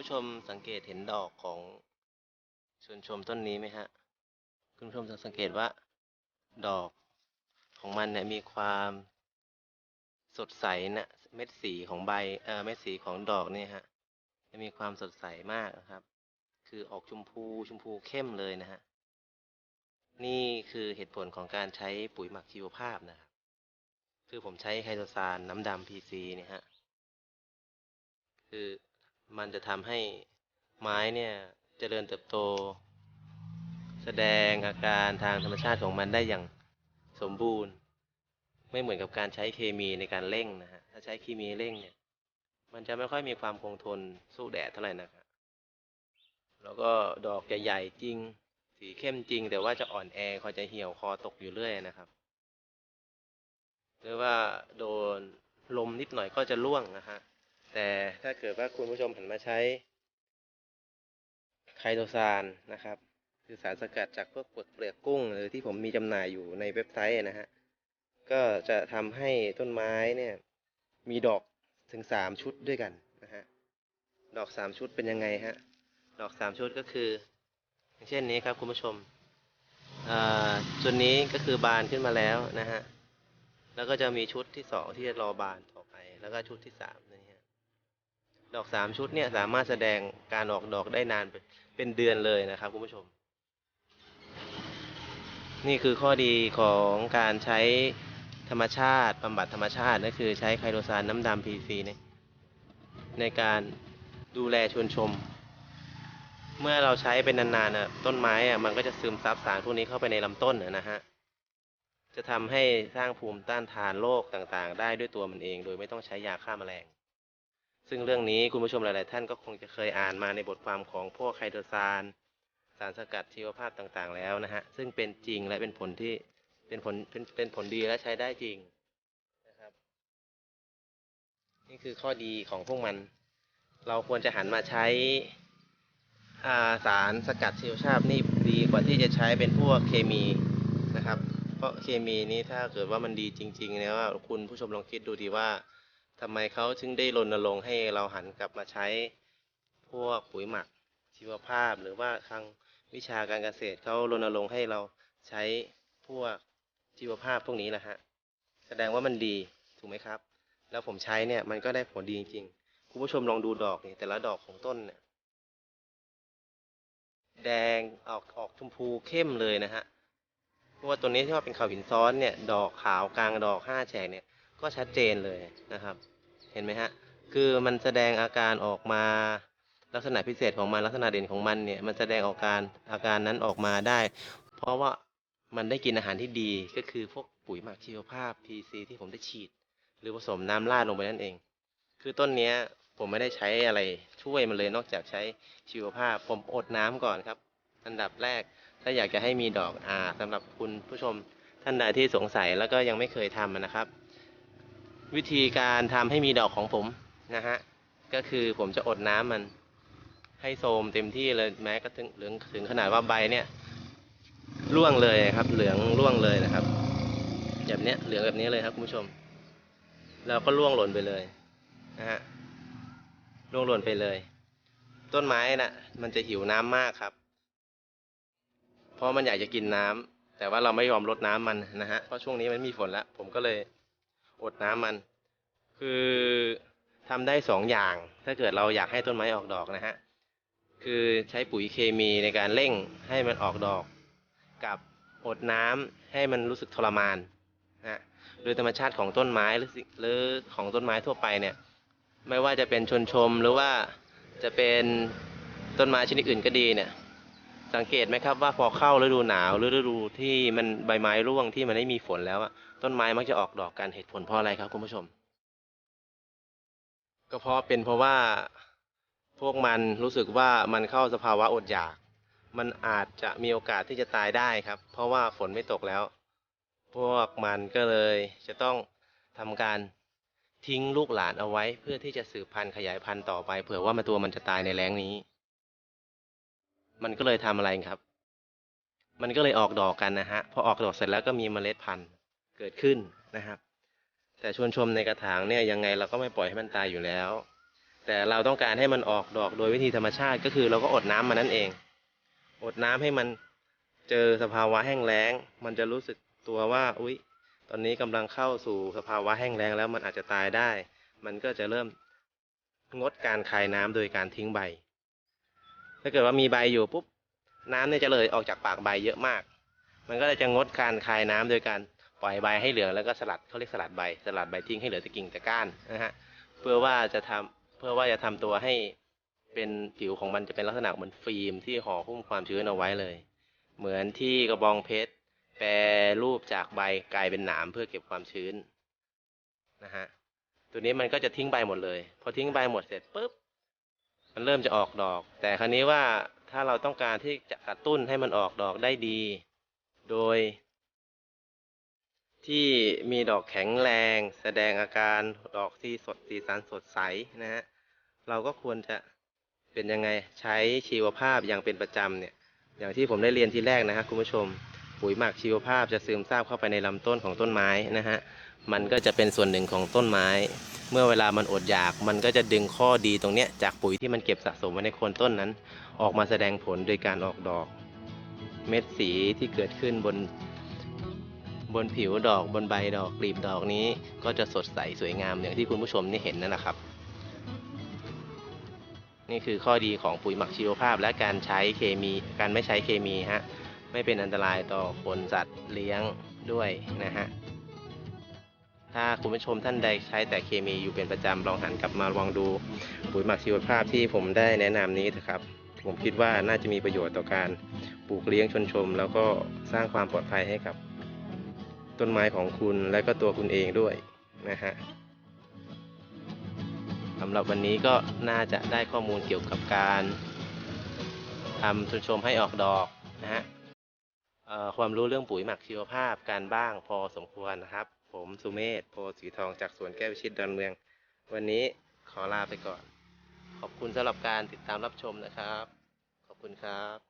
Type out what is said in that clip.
ผู้ชมสังเกตเห็นดอกของชวนชมต้นนี้ไหมฮะ คุณผู้ชมจะสังเกตว่า ดอกของมันเนี่ยมีความสดใสนะเม็ดสีของใบเอ่อเม็ดสีของดอกเนี่ยฮะจะมีความสดใสมากนะครับ คือออกชมพูชมพูเข้มเลยนะฮะนี่คือเหตุผลของการใช้ปุ๋ยหมักชีวภาพนะครับ คือผมใช้ไฮโดรซานน้ำดำพีซีเนี่ยฮะ คือ มันจะทำให้ไม้เนี่ยเจริญเติบโต แสดงอาการทางธรรมชาติของมันได้อย่างสมบูรณ์ ไม่เหมือนกับการใช้เคมีในการเร่งนะฮะถ้าใช้เคมีเร่งเนี่ย มันจะไม่ค่อยมีความคงทนสู้แดดเท่าไหร่นะครับแล้วก็ดอกใหญ่ๆจริง สีเข้มจริง แต่ว่าจะอ่อนแอคอยจะเหี่ยวคอตกอยู่เรื่อยนะครับ หรือว่าโดนลมนิดหน่อยก็จะร่วงนะฮะ แต่ถ้าเกิดว่าคุณผู้ชมหันมาใช้ไคโตซานนะครับ คือสารสกัดจากพวกเปลือกกุ้ง หรือที่ผมมีจำหน่ายอยู่ในเว็บไซต์นะฮะ ก็จะทำให้ต้นไม้เนี่ยมีดอกถึงสามชุดด้วยกันนะฮะ ดอกสามชุดเป็นยังไงฮะ ดอกสามชุดก็คือ อย่างเช่นนี้ครับคุณผู้ชมอ่าจุดนี้ก็คือบานขึ้นมาแล้วนะฮะ แล้วก็จะมีชุดที่สองที่จะรอบานต่อไป แล้วก็ชุดที่สามนี่ ดอกสามชุดเนี่ยสามารถแสดงการออกดอกได้นานเป็นเดือนเลยนะครับคุณผู้ชม นี่คือข้อดีของการใช้ธรรมชาติบำบัดธรรมชาตินั่นคือใช้ไคโตซานน้ำดำพีซีในในการดูแลชวนชม เมื่อเราใช้เป็นนานๆน่ะต้นไม้อะมันก็จะซึมซับสารพวกนี้เข้าไปในลำต้นนะนะฮะจะทำให้สร้างภูมิต้านทานโรคต่างๆ ได้ด้วยตัวมันเอง โดยไม่ต้องใช้ยาฆ่าแมลง ซึ่งเรื่องนี้คุณผู้ชมหลาย ๆ ท่านก็คงจะเคยอ่านมาในบทความของพวกไคโตซาน สารสกัดชีวภาพต่าง ๆ แล้วนะฮะ ซึ่งเป็นจริงและเป็นผลที่เป็นผลเป็นเป็นผลดีและใช้ได้จริงนะครับ นี่คือข้อดีของพวกมัน เราควรจะหันมาใช้อ่าสารสกัดชีวภาพนี่ดีกว่าที่จะใช้เป็นพวกเคมีนะครับ เพราะเคมีนี้ถ้าเกิดว่ามันดีจริงๆเนี่ยว่าคุณผู้ชมลองคิดดูดีว่า ทำไมเขาถึงได้รณรงค์ให้เราหันกลับมาใช้พวกปุ๋ยหมักชีวภาพ หรือว่าทางวิชาการเกษตรเขารณรงค์ให้เราใช้พวกชีวภาพพวกนี้แหละฮะ แสดงว่ามันดีถูกไหมครับ แล้วผมใช้เนี่ยมันก็ได้ผลดีจริงๆคุณผู้ชมลองดูดอกนี่แต่ละดอกของต้นเนี่ยแดงออกออกชมพูเข้มเลยนะฮะเพราะว่าตัวนี้ที่ว่าเป็นขาวหินซ้อนเนี่ย ดอกขาวกลางดอกห้าแฉกเนี่ย ก็ชัดเจนเลยนะครับ เห็นไหมฮะ คือมันแสดงอาการออกมาลักษณะพิเศษของมันลักษณะเด่นของมันเนี่ยมันแสดงออกการอาการนั้นออกมาได้ เพราะว่ามันได้กินอาหารที่ดีก็คือพวกปุ๋ยหมักชีวภาพ PC ที่ผมได้ฉีด หรือผสมน้ำราดลงไปนั่นเอง คือต้นเนี้ยผมไม่ได้ใช้อะไรช่วยมันเลยนอกจากใช้ชีวภาพ ผมอดน้ำก่อนครับ อันดับแรกถ้าอยากจะให้มีดอกอ่าสำหรับคุณผู้ชมท่านใดที่สงสัยแล้วก็ยังไม่เคยทำนะครับ วิธีการทำให้มีดอกของผมนะฮะ ก็คือผมจะอดน้ำมัน ให้โทรมเต็มที่เลยแม้ก็ถึงเหลืองถึงขนาดว่าใบเนี่ยร่วงเลยครับ เหลืองร่วงเลยนะครับ แบบเนี้ยเหลืองแบบนี้เลยครับคุณผู้ชมแล้วก็ร่วงหล่นไปเลยนะฮะร่วงหล่นไปเลย ต้นไม้น่ะ มันจะหิวน้ำมากครับ เพราะมันอยากจะกินน้ำแต่ว่าเราไม่ยอมลดน้ำมันนะฮะเพราะช่วงนี้มันมีฝนแล้วผมก็เลย อดน้ำมัน คือทำได้สองอย่าง ถ้าเกิดเราอยากให้ต้นไม้ออกดอกนะฮะ คือใช้ปุ๋ยเคมีในการเร่งให้มันออกดอก กับอดน้ำให้มันรู้สึกทรมานนะโดยธรรมชาติของต้นไม้หรือหรือของต้นไม้ทั่วไปเนี่ย ไม่ว่าจะเป็นชนชมหรือว่าจะเป็นต้นไม้ชนิดอื่นก็ดีเนี่ย สังเกตไหมครับว่าพอเข้าฤดูหนาวหรือฤดูที่มันใบไม้ร่วงที่มันไม่มีฝนแล้วอะ ต้นไม้มักจะออกดอกกันเหตุผลเพราะอะไรครับคุณผู้ชม ก็เพราะเป็นเพราะว่าพวกมันรู้สึกว่ามันเข้าสภาวะอดอยาก มันอาจจะมีโอกาสที่จะตายได้ครับ เพราะว่าฝนไม่ตกแล้ว พวกมันก็เลยจะต้องทำการทิ้งลูกหลานเอาไว้ เพื่อที่จะสืบพันธุ์ขยายพันธุ์ต่อไปเผื่อว่ามันตัวมันจะตายในแล้งนี้ มันก็เลยทำอะไรครับ มันก็เลยออกดอกกันนะฮะ พอออกดอกเสร็จแล้วก็มีเมล็ดพันธุ์ เกิดขึ้นนะครับ แต่ชวนชมในกระถางเนี่ยยังไงเราก็ไม่ปล่อยให้มันตายอยู่แล้ว แต่เราต้องการให้มันออกดอกโดยวิธีธรรมชาติก็คือเราก็อดน้ำมันนั่นเอง อดน้ำให้มันเจอสภาวะแห้งแล้ง มันจะรู้สึกตัวว่าอุ๊ยตอนนี้กำลังเข้าสู่สภาวะแห้งแล้งแล้วมันอาจจะตายได้ มันก็จะเริ่มงดการคายน้ำโดยการทิ้งใบ ถ้าเกิดว่ามีใบอยู่ปุ๊บน้ำเนี่ยจะเลยออกจากปากใบเยอะมาก มันก็เลยจะงดการคายน้ำโดยการ ปล่อยใบให้เหลืองแล้วก็สลัดเขาเรียกสลัดใบ สลัดใบทิ้งให้เหลือแต่กิ่งแต่ก้านนะฮะเพื่อว่าจะทำเพื่อว่าจะทำตัวให้เป็นผิวของมันจะเป็นลักษณะเหมือนฟิล์มที่ห่อหุ้มความชื้นเอาไว้เลย เหมือนที่กระบองเพชรแปรรูปจากใบกลายเป็นหนามเพื่อเก็บความชื้นนะฮะตัวนี้มันก็จะทิ้งใบหมดเลย พอทิ้งใบหมดเสร็จปุ๊บมันเริ่มจะออกดอก แต่ครั้นี้ว่าถ้าเราต้องการที่จะกระตุ้นให้มันออกดอกได้ดี โดย ที่มีดอกแข็งแรง แสดงอาการดอกที่สดสีสันสดใสนะฮะเราก็ควรจะเป็นยังไงใช้ชีวภาพอย่างเป็นประจำเนี่ยอย่างที่ผมได้เรียนที่แรกนะฮะคุณผู้ชม ปุ๋ยหมักชีวภาพจะซึมซาบเข้าไปในลำต้นของต้นไม้นะฮะมันก็จะเป็นส่วนหนึ่งของต้นไม้ เมื่อเวลามันอดอยาก มันก็จะดึงข้อดีตรงเนี้ยจากปุ๋ยที่มันเก็บสะสมไว้ในโคนต้นนั้น ออกมาแสดงผลโดยการออกดอก เม็ดสีที่เกิดขึ้นบน บนผิวดอกบนใบดอกกลีบดอกนี้ ก็จะสดใสสวยงามอย่างที่คุณผู้ชมนี่เห็นนั่นแหละครับ นี่คือข้อดีของปุ๋ยหมักชีวภาพ และการใช้เคมีการไม่ใช้เคมีฮะไม่เป็นอันตรายต่อคนสัตว์เลี้ยงด้วยนะฮะถ้าคุณผู้ชมท่านใดใช้แต่เคมีอยู่เป็นประจำลองหันกลับมาลองดูปุ๋ยหมักชีวภาพที่ผมได้แนะนำนี้นะครับผมคิดว่าน่าจะมีประโยชน์ต่อการปลูกเลี้ยงชนชม แล้วก็สร้างความปลอดภัยให้กับ ต้นไม้ของคุณและก็ตัวคุณเองด้วยนะฮะสำหรับวันนี้ก็น่าจะได้ข้อมูลเกี่ยวกับการทำชนชมให้ออกดอกนะฮะความรู้เรื่องปุ๋ยหมักชีวภาพการบ้างพอสมควรนะครับ ผมสุเมธโพสีทองจากสวนแก้ววิชิตดอนเมือง วันนี้ขอลาไปก่อน ขอบคุณสำหรับการติดตามรับชมนะครับ ขอบคุณครับ